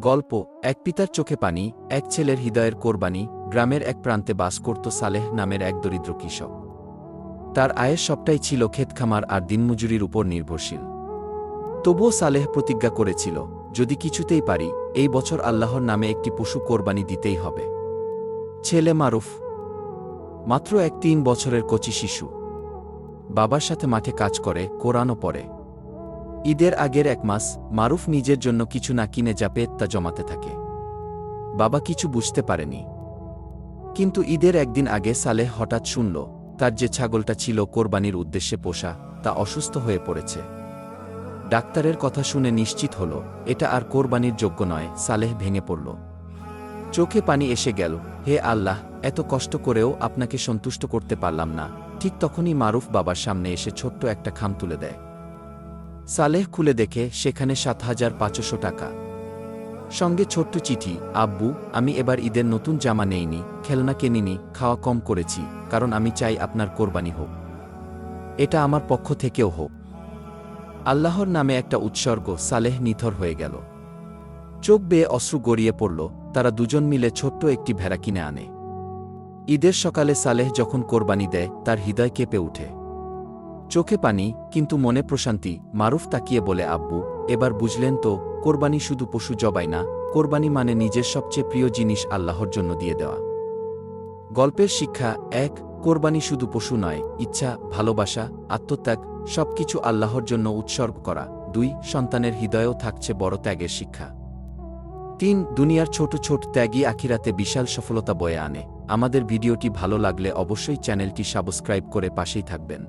গল্প, এক পিতার চোখে পানি, এক ছেলের হৃদয়ের কোরবানি, গ্রামের এক প্রান্তে বাস করত সালেহ নামের এক দরিদ্র কৃষক। তার আয়ের সবটাই ছিল ক্ষেতখামার আর দিনমজুরির উপর নির্ভরশীল। তবুও সালেহ প্রতিজ্ঞা করেছিল, যদি কিছুতেই পারি, এই বছর আল্লাহর নামে একটি পশু কোরবানি দিতেই হবে। ছেলে মারুফ। মাত্র এক তিন বছরের কচি শিশু। বাবার সাথে মাঠে কাজ করে, কোরআনও পড়ে। ঈদের আগের এক মাস, মারুফ নিজের জন্য কিছু না কিনে যা পেত তা জমাতে থাকে। বাবা কিছু বুঝতে পারেনি। কিন্তু ঈদের একদিন আগে সালেহ হঠাৎ শুনল, তার যে ছাগলটা ছিল কোরবানির উদ্দেশ্যে পোষা, তা অসুস্থ হয়ে পড়েছে। ডাক্তারের কথা শুনে নিশ্চিত হল, এটা আর কোরবানির যোগ্য নয়, সালেহ ভেঙে পড়ল। চোখে পানি এসে গেল, হে আল্লাহ, এত কষ্ট করেও আপনাকে সন্তুষ্ট করতে পারলাম না। ঠিক তখনই মারুফ বাবার সামনে এসে ছোট্ট একটা খাম তুলে দেয়। সালেহ খুলে দেখে সেখানে সাত হাজার পাঁচশো টাকা। সঙ্গে ছোট্ট চিঠি, আব্বু, আমি এবার ঈদের নতুন জামা নেইনি, খেলনা কেনিনি, খাওয়া কম করেছি, কারণ আমি চাই আপনার কোরবানি হোক। এটা আমার পক্ষ থেকেও হোক। আল্লাহর নামে একটা উৎসর্গ সালেহ নিথর হয়ে গেল। চোখ বেয়ে অশ্রু গড়িয়ে পড়ল, তারা দুজন মিলে ছোট্ট একটি ভেড়া কিনে আনে। ঈদের সকালে সালেহ যখন কোরবানি দেয়, তার হৃদয় কেঁপে উঠে। চোখে পানি, কিন্তু মনে প্রশান্তি, মারুফ তাকিয়ে বলে, আব্বু, এবার বুঝলেন তো, কোরবানি শুধু পশু জবাই না, কোরবানি মানে নিজের সবচেয়ে প্রিয় জিনিস আল্লাহর জন্য দিয়ে দেওয়া। গল্পের শিক্ষা এক, কোরবানি শুধু পশু নয়, ইচ্ছা, ভালোবাসা, আত্মত্যাগ, সবকিছু আল্লাহর জন্য উৎসর্গ করা। দুই, সন্তানের হৃদয়েও থাকছে বড় ত্যাগের শিক্ষা। তিন, দুনিয়ার ছোট ছোট ত্যাগই আখিরাতে বিশাল সফলতা বয়ে আনে। আমাদের ভিডিওটি ভালো লাগলে অবশ্যই চ্যানেলটি সাবস্ক্রাইব করে পাশেই থাকবেন।